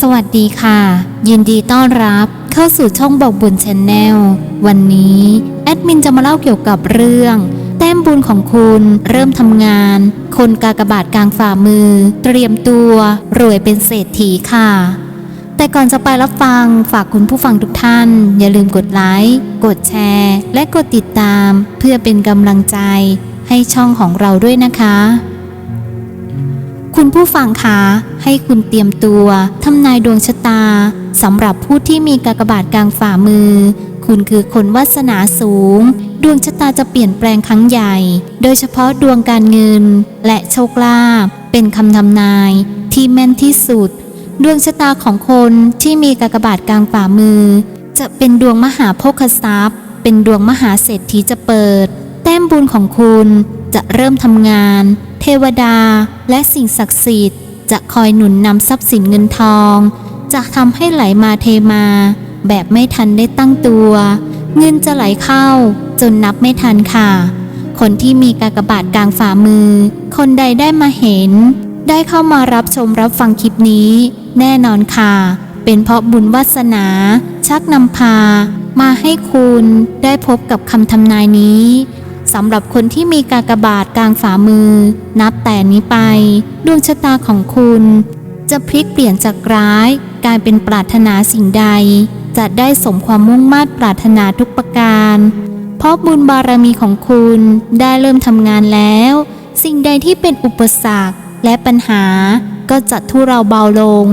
สวัสดีค่ะ ยินดีต้อนรับเข้าสู่ช่องบอกบุญชนแนลวันนี้ แอดมินจะมาเล่าเกี่ยวกับเรื่อง แต้มบุญของคุณเริ่มทำงาน คนกากบาทกลางฝ่ามือ เตรียมตัว รวยเป็นเศรษฐีค่ะ แต่ก่อนจะไปรับฟังฝากคุณผู้ฟังทุกท่าน อย่าลืมกดไลค์กดแชร์ และกดติดตาม เพื่อเป็นกำลังใจ ให้ช่องของเราด้วยนะคะ คุณผู้ฟังคะให้คุณเตรียมตัวทำนายดวงชะตาสำหรับผู้ที่มีกากบาทกลางฝ่ามือ คุณคือคนวาสนาสูง ดวงชะตาจะเปลี่ยนแปลงครั้งใหญ่ โดยเฉพาะดวงการเงิน และโชคลาภเป็นคำทำนายที่แม่นที่สุด ดวงชะตาของคนที่มีกากบาทกลางฝ่ามือ จะเป็นดวงมหาโภคทรัพย์ เป็นดวงมหาเศรษฐีจะเปิด แต้มบุญของคุณจะเริ่มทำงาน เทวดาและสิ่งศักดิ์สิทธิ์ จะคอยหนุนนำทรัพย์สินเงินทอง จะทำให้ไหลมาเทมา แบบไม่ทันได้ตั้งตัว เงินจะไหลเข้า จนนับไม่ทันค่ะ คนที่มีกากบาทกลางฝ่ามือ คนใดได้มาเห็น ได้เข้ามารับชมรับฟังคลิปนี้ แน่นอนค่ะ เป็นเพราะบุญวาสนา ชักนำพา มาให้คุณได้พบกับคำทำนายนี้ สำหรับคนที่มีกากบาทกลางฝ่ามือ นับแต่นี้ไป ดวงชะตาของคุณ จะพลิกเปลี่ยนจากร้ายกลายเป็นปรารถนาสิ่งใด จะได้สมความมุ่งมา่ปรารถนาทุกประการ เพราะบุญบารมีของคุณได้เริ่มทำงานแล้ว สิ่งใดที่เป็นอุปสรรคและปัญหาก็จะทุเราเบาลง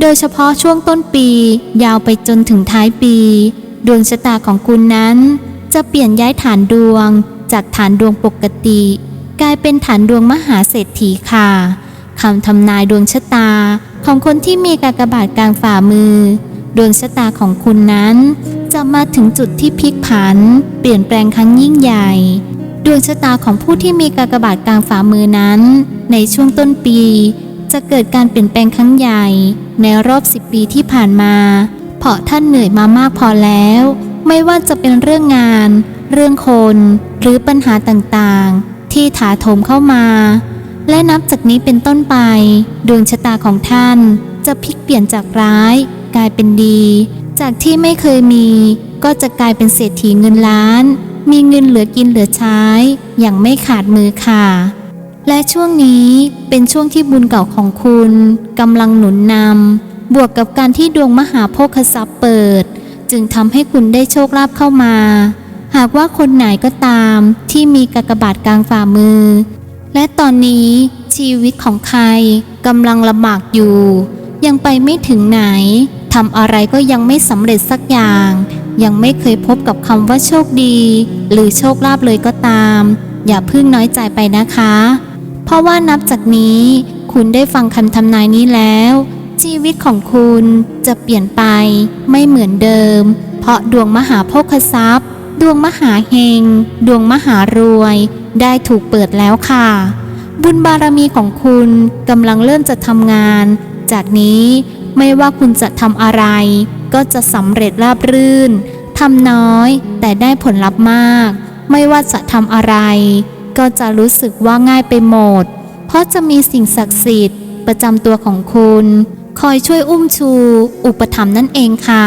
โดยเฉพาะช่วงต้นปี ยาวไปจนถึงท้ายปี ดวงชะตาของคุณนั้น จะเปลี่ยนย้ายฐานดวง จากฐานดวงปกติ กลายเป็นฐานดวงมหาเศรษฐีค่ะคำทำนายดวงชะตาของคนที่มีกากบาทกลางฝ่ามือ ดวงชะตาของคุณนั้น จะมาถึงจุดที่พลิกผัน เปลี่ยนแปลงครั้งยิ่งใหญ่ ดวงชะตาของผู้ที่มีกากบาทกลางฝ่ามือนั้น ในช่วงต้นปี จะเกิดการเปลี่ยนแปลงครั้งใหญ่ ในรอบ10ปีที่ผ่านมา เพราะท่านเหนื่อยมามากพอแล้ว ไม่ว่าจะเป็นเรื่องงาน เรื่องคนหรือปัญหาต่างๆ ที่ถาโถมเข้ามา และนับจากนี้เป็นต้นไป ดวงชะตาของท่านจะพลิกเปลี่ยนจากร้าย กลายเป็นดี จากที่ไม่เคยมี ก็จะกลายเป็นเศรษฐีเงินล้าน มีเงินเหลือกินเหลือใช้ อย่างไม่ขาดมือค่ะ และช่วงนี้เป็นช่วงที่บุญเก่าของคุณกำลังหนุนนำบวกกับการที่ดวงมหาโภคทรัพย์เปิด จึงทำให้คุณได้โชคลาภเข้ามา หากว่าคนไหนก็ตามที่มีกากบาทกลางฝ่ามือ และตอนนี้ชีวิตของใครกำลังลำบากอยู่ ยังไปไม่ถึงไหนทำอะไรก็ยังไม่สำเร็จสักอย่าง ยังไม่เคยพบกับคำว่าโชคดี หรือโชคลาภเลยก็ตาม อย่าพิ่งน้อยใจไปนะคะ เพราะว่านับจากนี้คุณได้ฟังคำทำนายนี้แล้ว ชีวิตของคุณจะเปลี่ยนไปไม่เหมือนเดิม เพราะดวงมหาโภคทรัพย์ ดวงมหาเฮง ดวงมหารวย ได้ถูกเปิดแล้วค่ะ บุญบารมีของคุณกำลังเริ่มจะทำงาน จากนี้ไม่ว่าคุณจะทำอะไร ก็จะสำเร็จราบรื่นทำน้อยแต่ได้ผลลัพธ์มาก ไม่ว่าจะทำอะไร ก็จะรู้สึกว่าง่ายไปหมด เพราะจะมีสิ่งศักดิ์สิทธิ์ ประจำตัวของคุณ คอยช่วยอุ้มชู อุปถัมภ์นั่นเองค่ะ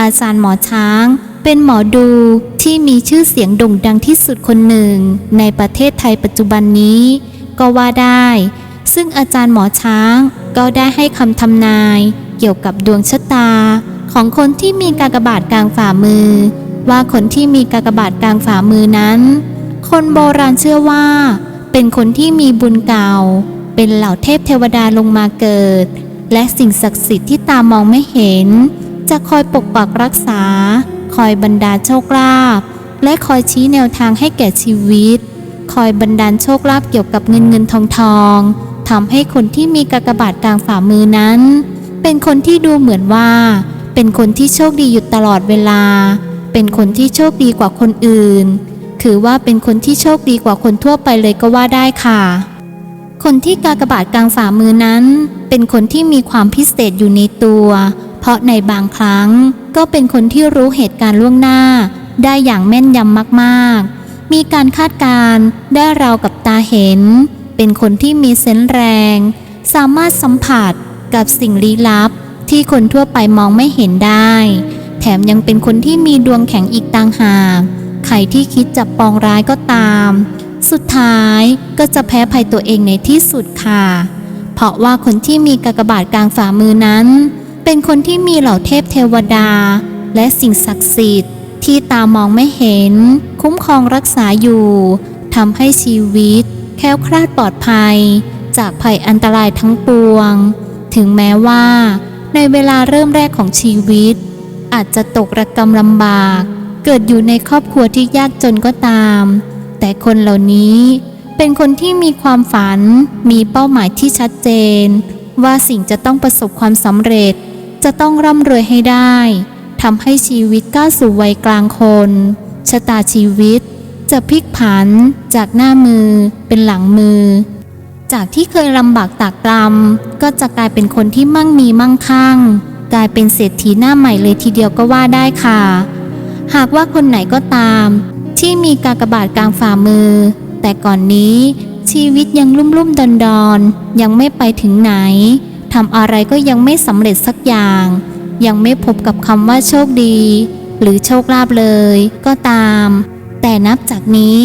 อาจารย์หมอช้าง เป็นหมอดูที่มีชื่อเสียงโด่งดังที่สุดคนหนึ่ง ในประเทศไทยปัจจุบันนี้ ก็ว่าได้ ซึ่งอาจารย์หมอช้างก็ได้ให้คำทำนายเกี่ยวกับดวงชะตา ของคนที่มีกากบาทกลางฝ่ามือ ว่าคนที่มีกากบาทกลางฝ่ามือนั้น คนโบราณเชื่อว่า เป็นคนที่มีบุญเก่า เป็นเหล่าเทพเทวดาลงมาเกิด และสิ่งศักดิ์สิทธิ์ที่ตามองไม่เห็น จะคอยปกปักรักษา คอยบรรดาโชคลาภและคอยชี้แนวทางให้แก่ชีวิต คอยบรรดาโชคลาภเกี่ยวกับเงินเงินทองทองทำให้คนที่มีกากบาทกลางฝ่ามือนั้น เป็นคนที่ดูเหมือนว่า เป็นคนที่โชคดีอยู่ตลอดเวลา เป็นคนที่โชคดีกว่าคนอื่น คือว่าเป็นคนที่โชคดีกว่าคนทั่วไปเลยก็ว่าได้ค่ะ คนที่กากบาทกลางฝ่ามือนั้น เป็นคนที่มีความพิเศษอยู่ในตัว เพราะในบางครั้ง ก็เป็นคนที่รู้เหตุการณ์ล่วงหน้า ได้อย่างแม่นยำมากๆ มีการคาดการณ์ได้ราวกับตาเห็น เป็นคนที่มีเซนส์แรง สามารถสัมผัสกับสิ่งลี้ลับ ที่คนทั่วไปมองไม่เห็นได้ แถมยังเป็นคนที่มีดวงแข็งอีกต่างหากใครที่คิดจะปองร้ายก็ตาม สุดท้ายก็จะแพ้ภัยตัวเองในที่สุดค่ะ เพราะว่าคนที่มีกากบาทกลางฝ่ามือนั้น เป็นคนที่มีเหล่าเทพเทวดา และสิ่งศักดิ์สิทธิ์ ที่ตามองไม่เห็น คุ้มครองรักษาอยู่ทำให้ชีวิต แค้วคลาดปลอดภัย จากภัยอันตรายทั้งปวง ถึงแม้ว่า ในเวลาเริ่มแรกของชีวิต อาจจะตกระกำลำบาก เกิดอยู่ในครอบครัวที่ยากจนก็ตาม แต่คนเหล่านี้เป็นคนที่มีความฝัน มีเป้าหมายที่ชัดเจน ว่าสิ่งจะต้องประสบความสำเร็จ จะต้องร่ำรวยให้ได้ทำให้ชีวิตก้าวสู่วัยกลางคนชะตาชีวิต จะพลิกผันจากหน้ามือเป็นหลังมือ จากที่เคยลำบากตากตรำก็จะกลายเป็นคนที่มั่งมีมั่งคั่ง กลายเป็นเศรษฐีหน้าใหม่เลยทีเดียวก็ว่าได้ค่ะ หากว่าคนไหนก็ตาม ที่มีกากบาทกลางฝ่ามือ แต่ก่อนนี้ชีวิตยังลุ่มลุ่มดอนดอนๆยังไม่ไปถึงไหน ทำอะไรก็ยังไม่สำเร็จสักอย่าง ยังไม่พบกับคำว่าโชคดี หรือโชคลาภเลยก็ตาม แต่นับจากนี้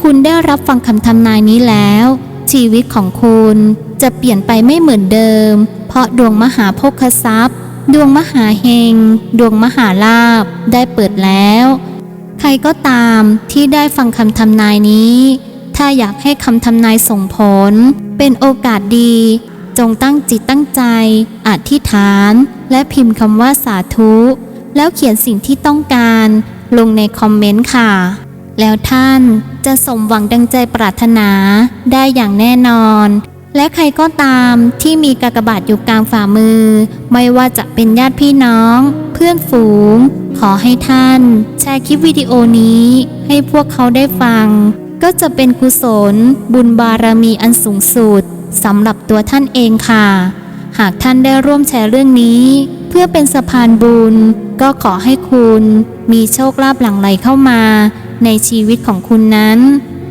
คุณได้รับฟังคำทำนายนี้แล้ว ชีวิตของคุณจะเปลี่ยนไปไม่เหมือนเดิม เพราะดวงมหาโภคทรัพย์ ดวงมหาเฮง ดวงมหาลาภได้เปิดแล้ว ใครก็ตามที่ได้ฟังคำทำนายนี้ ถ้าอยากให้คำทำนายส่งผล เป็นโอกาสดี จงตั้งจิตตั้งใจ อธิษฐาน และพิมพ์คำว่าสาธุ แล้วเขียนสิ่งที่ต้องการลงในคอมเมนต์ค่ะ แล้วท่านจะสมหวังดังใจปรารถนาได้อย่างแน่นอน และใครก็ตามที่มีกากบาทอยู่กลางฝ่ามือ ไม่ว่าจะเป็นญาติพี่น้อง เพื่อนฝูง ขอให้ท่าน แชร์คลิปวิดีโอนี้ ให้พวกเขาได้ฟัง ก็จะเป็นกุศล บุญบารมีอันสูงสุด สำหรับตัวท่านเองค่ะ หากท่านได้ร่วมแชร์เรื่องนี้ เพื่อเป็นสะพานบุญ ก็ขอให้คุณมีโชคลาภหลั่งไหลเข้ามา ในชีวิตของคุณนั้น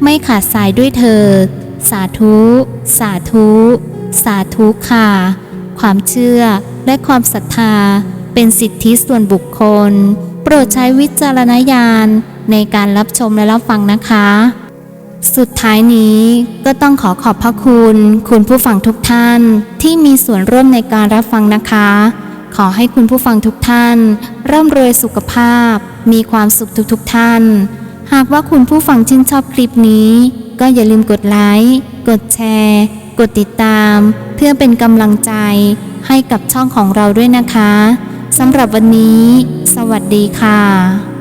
ไม่ขาดสายด้วยเถิดสาธุ สาธุ สาธุค่ะ ความเชื่อและความศรัทธา เป็นสิทธิส่วนบุคคล โปรดใช้วิจารณญาณในการรับชมและรับฟังนะคะ สุดท้ายนี้ก็ต้องขอขอบพระคุณ คุณผู้ฟังทุกท่านที่มีส่วนร่วมในการรับฟังนะคะ ขอให้คุณผู้ฟังทุกท่าน ร่ำรวยสุขภาพ มีความสุขทุกๆทท่าน หากว่าคุณผู้ฟังชื่นชอบคลิปนี้ ก็อย่าลืมกดไลค์กดแชร์ กดติดตาม เพื่อเป็นกำลังใจให้กับช่องของเราด้วยนะคะสำหรับวันนี้ สวัสดีค่ะ